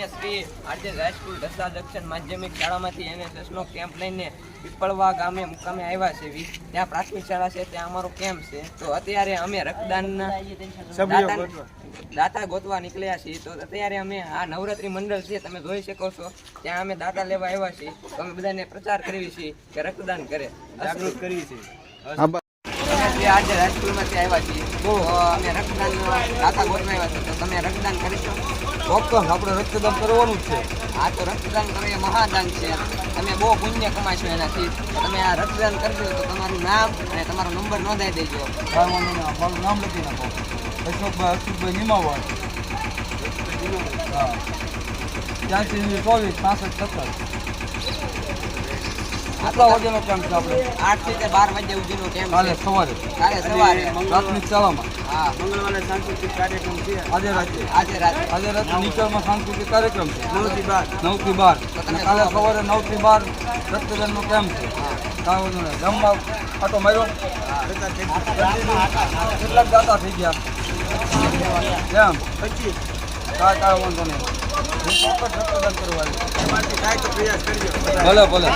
અમે Shri RJ high school દસા દક્ષિણ માધ્યમિક શાળામાંથી એનએસએસનો કેમ્પ લઈને પીપળવા ગામે મુકામે આવ્યા છે. ત્યાં પ્રાથમિક શાળા છે ત્યાં અમારો કેમ્પ છે. તો અત્યારે અમે રક્તદાનના દાતા ગોતવા. નીકળ્યા છીએ. તો અત્યારે અમે આ નવરાત્રી મંડળ છે તમે જોઈ શકો છો. ત્યાં અમે દાતા લેવા આવ્યા છીએ. તો અમે બધાને પ્રચાર કરીએ છીએ કે રક્તદાન કરે. જાગૃત કરીએ છીએ. હા બા- આજે રાજસ્કૂલમાંથી આવ્યા છીએ. તો અમે રક્તદાન દાતા ગોતવા આવ્યા છીએ. તો તમે રક્તદાન કરીશો ચોક્કસ આપણે રક્તદાન કરવાનું જ છે. આ તો રક્તદાન કરો મહાદાન છે. તમે બહુ પુણ્ય કમાશો એનાથી. તમે આ રક્તદાન કરજો તો તમારું નામ અને તમારો નંબર નોંધાઈ દેજો. મારું નામ લખી નાખો. અશોકભાઈ અશોકભાઈ નિમાવાડ હા. ત્યાંથી ચોવીસ પાસઠ સત્તર. કેટલા વાગ્યાનો ટાઈમ છે આપણે. આઠથી તે બાર વાગ્યા સુધીનો ટાઈમ કાલે સવારે. કાલે સવારે પ્રાથમિક શાળામાં હા મંગળવારે સાંસ્કૃતિક કાર્યક્રમ છે. આજે રાત્રે. આજે રાત્રે. આજે રાત્રે નીચરમાં સાંસ્કૃતિક કાર્યક્રમ છે. નવથી બાર. નવથી બાર. અને કાલે સવારે નવથી બાર રક્તદાનનો કેમ્પ છે. જમવા આટો માર્યો. કેટલાક દાતા થઈ ગયા. એમ પછી કાંઈ કાંઈ વાંધો નહીં. રક્તદાન કરવા ભલે ભલે.